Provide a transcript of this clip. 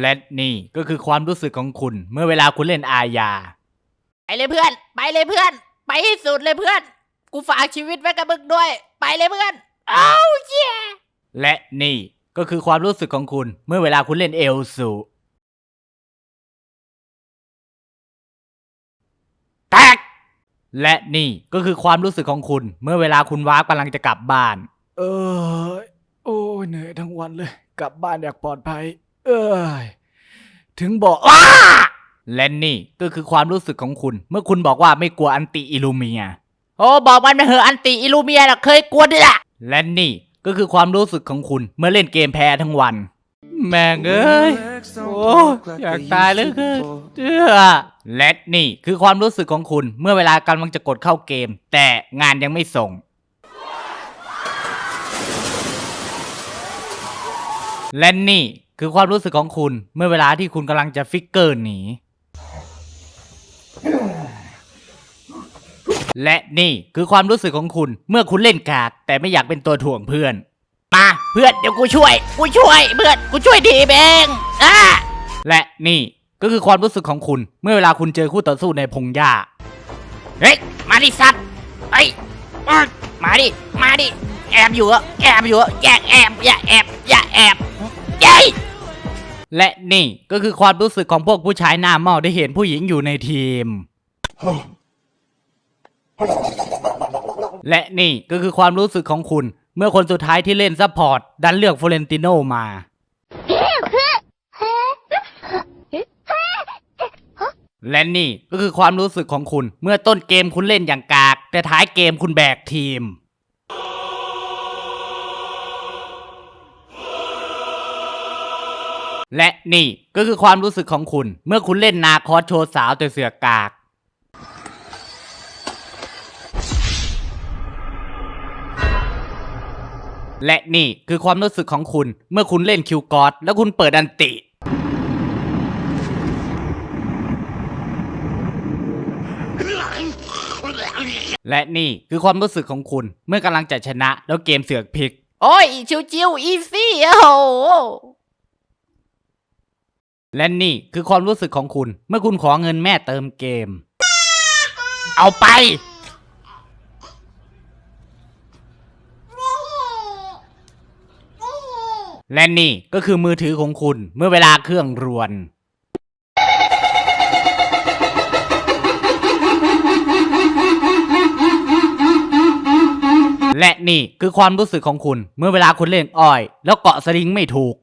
และนี่ก็คือความรู้สึกของคุณ เมื่อเวลาคุณเล่นอาญา ไปเลยเพื่อน ไปเลยเพื่อน ไปให้สุดเลยเพื่อน กูฝากชีวิตไว้กับมึงด้วย ไปเลยเพื่อน เอาเย้และนี่ก็คือความรู้สึกของคุณเมื่อเวลาคุณเล่นเอลสูแตกและนี่ก็คือความรู้สึกของคุณ เมื่อเวลาคุณว้าร์ปกำลังจะกลับบ้าน เออ โอ้ยเหนื่อยทั้งวันเลย กลับบ้านอยากปลอดภัย เอ้ยถึงบอกว้าและนี่ก็คือความรู้สึกของคุณ เมื่อคุณบอกว่าไม่กลัวอันติอิลูเมีย โอ้บอกมันมาเหอะอันติอิลูเมียน่ะเคยกลัวด้วยล่ะและนี่ก็คือความรู้สึกของคุณเมื่อเล่นเกมแพ้ทั้งวัน แม่งเอ้ยโอ้อยากตายเหลยเกินเจ้อและนี่คือความรู้สึกของคุณเมื่อเวลากำลังจะกดเข้าเกม แต่งานยังไม่ส่ง และนี่ คือความรู้สึกของคุณเมื่อเวลาที่คุณกำลังจะฟิกเกอร์หนี และนี่คือความรู้สึกของคุณเมื่อคุณเล่นกากแต่ไม่อยากเป็นตัวถ่วงเพื่อน มาเพื่อนเดี๋ยวกูช่วย กูช่วยเพื่อนกูช่วยทีเองอะและนี่ก็คือความรู้สึกของคุณเมื่อเวลาคุณเจอคู่ต่อสู้ในพงหญ้า เฮ้ยมาดิสัตว์เฮ้ยอื้อมาดิ มาดิ แอบอยู่เหรอแอบอยู่เหรออย่าแอบ อย่าแอบ อย่าแอบเย้ย และนี่ก็คือความรู้สึกของพวกผู้ชายหน้าเมาได้เห็นผู้หญิงอยู่ในทีม และนี่ก็คือความรู้สึกของคุณ เมื่อคนสุดท้ายที่เล่นซัพพอร์ต ดันเลือกฟลอเรนติโนมา และนี่ก็คือความรู้สึกของคุณ เมื่อต้นเกมคุณเล่นอย่างกาก แต่ท้ายเกมคุณแบกทีม และนี่ก็คือความรู้สึกของคุณ เมื่อคุณเล่นนาคอสโชว์สาวแต่เสือกกาก และนี่คือความรู้สึกของคุณ เมื่อคุณเล่นคิวกอดแล้วคุณเปิดอันติ และนี่คือความรู้สึกของคุณ เมื่อกำลังจะชนะแล้วเกมเสือกพลิก โอ้ย ชิวชิวอีซี่โอ้โห และนี่คือความรู้สึกของคุณ เมื่อคุณขอเงินแม่เติมเกม เอาไป และนี่ก็คือมือถือของคุณเมื่อเวลาเครื่องรวน และนี่คือความรู้สึกของคุณเมื่อเวลาคุณเล่นอ้อย แล้วเกาะสลิงไม่ถูก